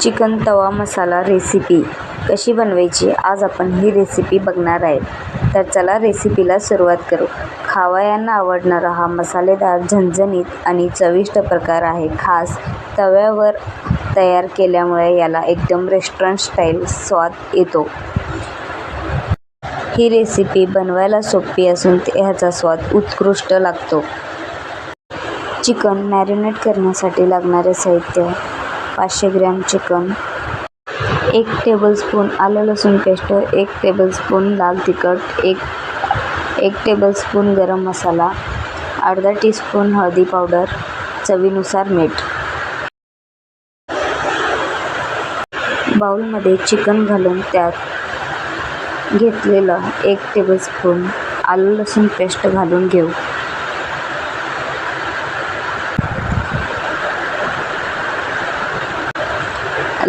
Chicken तवा मसाला recipe कशी बनवायची आज आपण ही रेसिपी बघणार आहे तर चला रेसिपीला सुरुवात करू. खावयांना आवडणारा हा मसालेदार झणझणीत आणि चविष्ट प्रकार आहे. खास तव्यावर तयार केल्यामुळे याला एकदम रेस्टॉरंट स्टाईल स्वाद येतो. ही रेसिपी बनवायला सोपी असून ह्याचा स्वाद उत्कृष्ट लागतो. चिकन मॅरिनेट करण्यासाठी लागणारे साहित्य पाचशे ग्रॅम चिकन एक टेबलस्पून आलं लसूण पेस्ट एक टेबलस्पून लाल तिखट एक एक टेबलस्पून गरम मसाला अर्धा टीस्पून हळदी पावडर चवीनुसार मीठ. बाउलमध्ये चिकन घालून त्यात घेतलेलं एक टेबलस्पून आलं लसूण पेस्ट घालून घेऊ.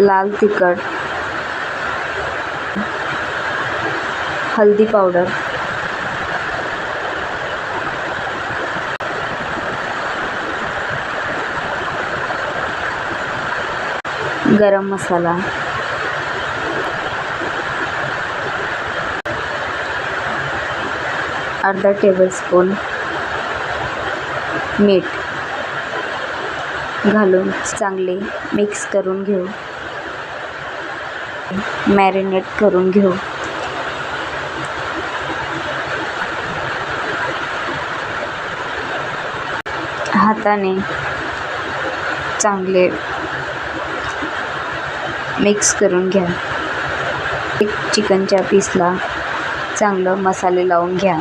लाल तिखट हळदी पावडर. गरम मसाला. अर्धा टेबलस्पून मीठ घालून चांगले मिक्स करून घेऊ. मॅरिनेट करून घेऊ. हाताने चांगले मिक्स करून घ्या. एक चिकनच्या पीसला चांगलं मसाले लावून घ्या.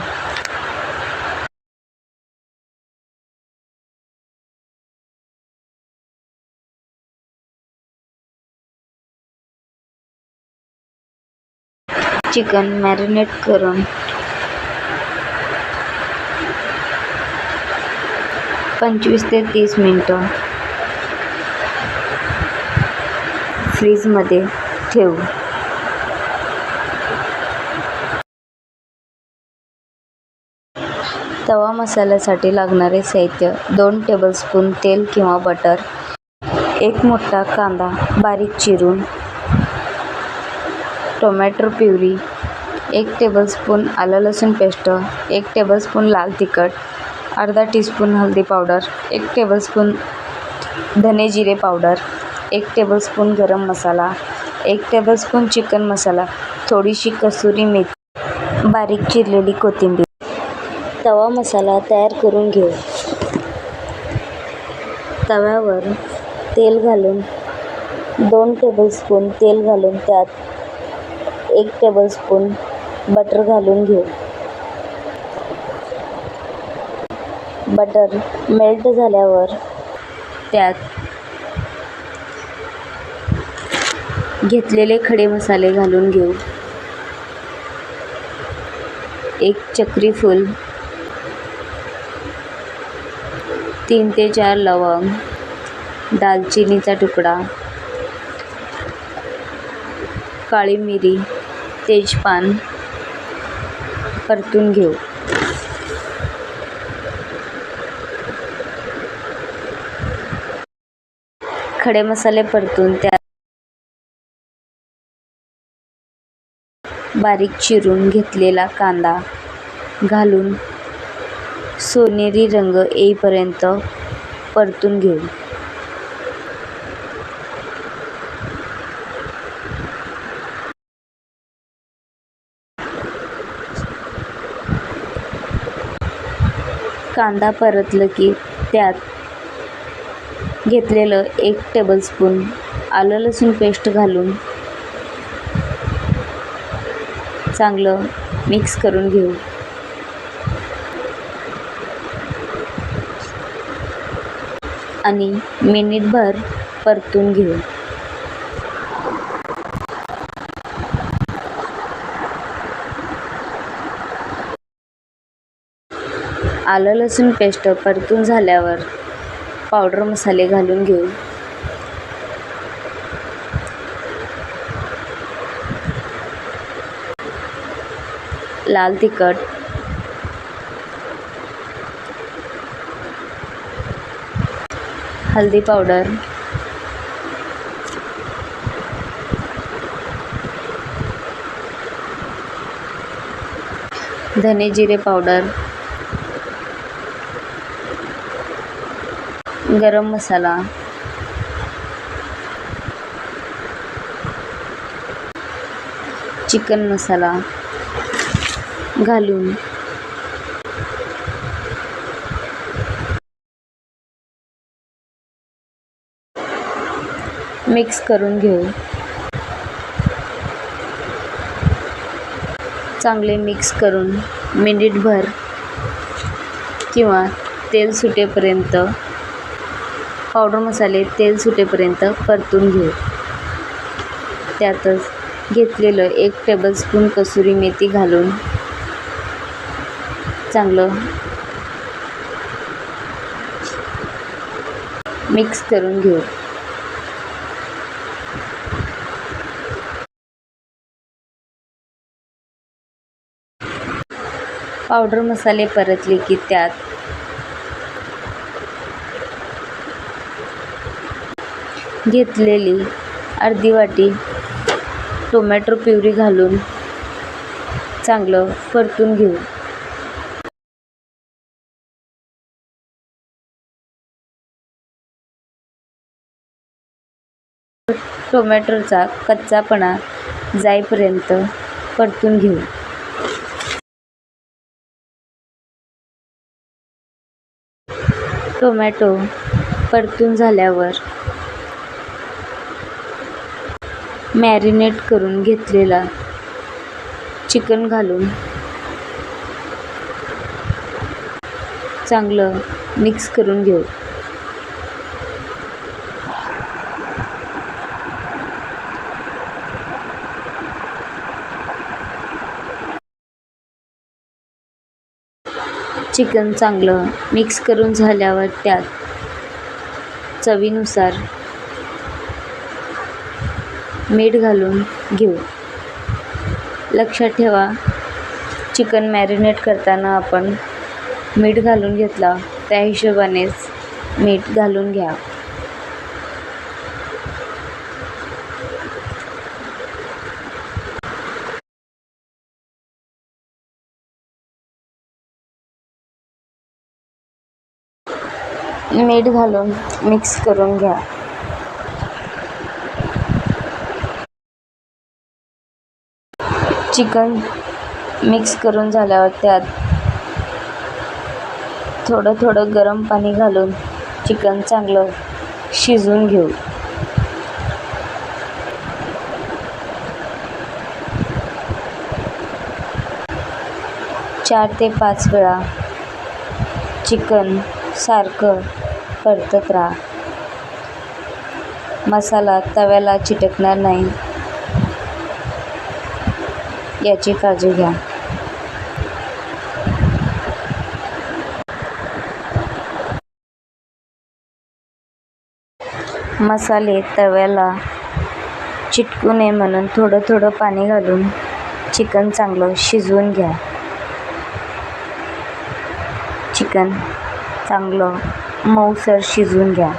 चिकन मॅरिनेट करून. पंचवीस ते तीस मिनटं फ्रीजमध्ये ठेवू. तवा मसाल्यासाठी लागणारे साहित्य दोन टेबलस्पून तेल किंवा बटर एक मोठा कांदा बारीक चिरून टोमॅटो प्युरी एक टेबलस्पून आलं लसूण पेस्ट एक टेबलस्पून लाल तिखट अर्धा टीस्पून हळदी पावडर एक टेबलस्पून धने जिरे पावडर एक टेबलस्पून गरम मसाला एक टेबलस्पून चिकन मसाला थोडीशी कसुरी मेथी बारीक चिरलेली कोथिंबीर. तवा मसाला तयार करून घेऊ. तव्यावर तेल घालून दोन टेबलस्पून तेल घालून त्यात एक टेबलस्पून बटर घालून घेऊ. बटर मेल्ट झाल्यावर त्यात घेतलेले खडे मसाले घालून घेऊ. एक चक्री फूल. तीन ते चार लवंग. दालचिनीचा तुकडा. काळी मिरी. तेजपान परतून घेऊ. खडे मसाले परतून त्यात बारीक चिरून घेतलेला कांदा घालून सोनेरी रंग येईपर्यंत परतून घेऊ. कांदा परतलं की त्यात घेतलेलं एक टेबलस्पून आलं लसूण पेस्ट घालून चांगलं मिक्स करून घेऊ. आणि मिनिटभर परतून घेऊ. आलं लसूण पेस्ट परतून झाल्यावर पावडर मसाले घालून घेऊ. लाल तिखट. हल्दी पावडर. धने जिरे पावडर. गरम मसाला. चिकन मसाला. घालून. मिक्स करून घेऊ. चांगले मिक्स करून मिनिटभर किंवा तेल सुटेपर्यंत पावडर मसाले तेल सुटेपर्यंत परतून घेऊ. त्यातच घेतलेलं एक टेबलस्पून कसुरी मेथी घालून चांगलं मिक्स करून घेऊ. पावडर मसाले परतले की त्यात घेतलेली अर्धी वाटी टोमॅटो प्युरी घालून चांगलं परतून घेऊ. टोमॅटोचा कच्चापणा जाईपर्यंत परतून घेऊ. टोमॅटो परतून झाल्यावर मॅरिनेट करून घेतलेला. चिकन घालून. चांगलं मिक्स करून घेऊ. चिकन चांगलं मिक्स करून झाल्यावर त्यात चवीनुसार मीठ घालून घेऊ. लक्षात ठेवा चिकन मॅरिनेट करताना आपण मीठ घालून घेतला त्या हिशोबानेच मीठ घालून घ्या. मीठ घालून मिक्स करून घ्या. चिकन मिक्स करून झाल्यावर त्यात थोडं थोडं गरम पाणी घालून चिकन चांगलं शिजवून घेऊ. चार ते पाच वेळा चिकन सारखं परतत राहा. मसाला तव्याला चिटकणार नाही. याची काळजी घ्या. मसाले तव्याला चिटकू नये म्हणून थोडं थोडं पाणी घालून चिकन चांगलं शिजवून घ्या. चिकन चांगलं मऊसर शिजवून घ्या.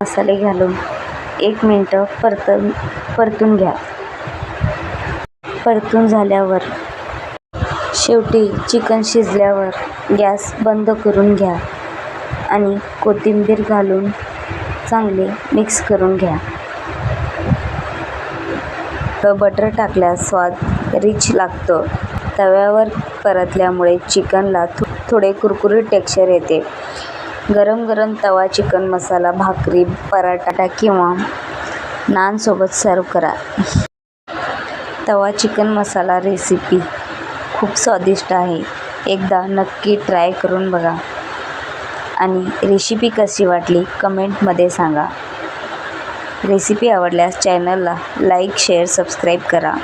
मसाले घालून एक मिनटं परतून परतून घ्या. परतून झाल्यावर शेवटी चिकन शिजल्यावर गॅस बंद करून घ्या आणि कोथिंबीर घालून चांगले मिक्स करून घ्या. बटर टाकल्यास स्वाद रिच लागतं. तव्यावर परतल्यामुळे चिकनला थो थोडे कुरकुरीत टेक्स्चर येते. गरम गरम तवा चिकन मसाला भाकरी पराठा किंवा नानसोबत सर्व करा. तवा चिकन मसाला रेसिपी खूप स्वादिष्ट आहे. एकदा नक्की ट्राय करून बघा. आणि रेसिपी कशी वाटली कमेंटमध्ये सांगा. रेसिपी आवडल्यास चॅनलला लाईक शेअर सबस्क्राईब करा.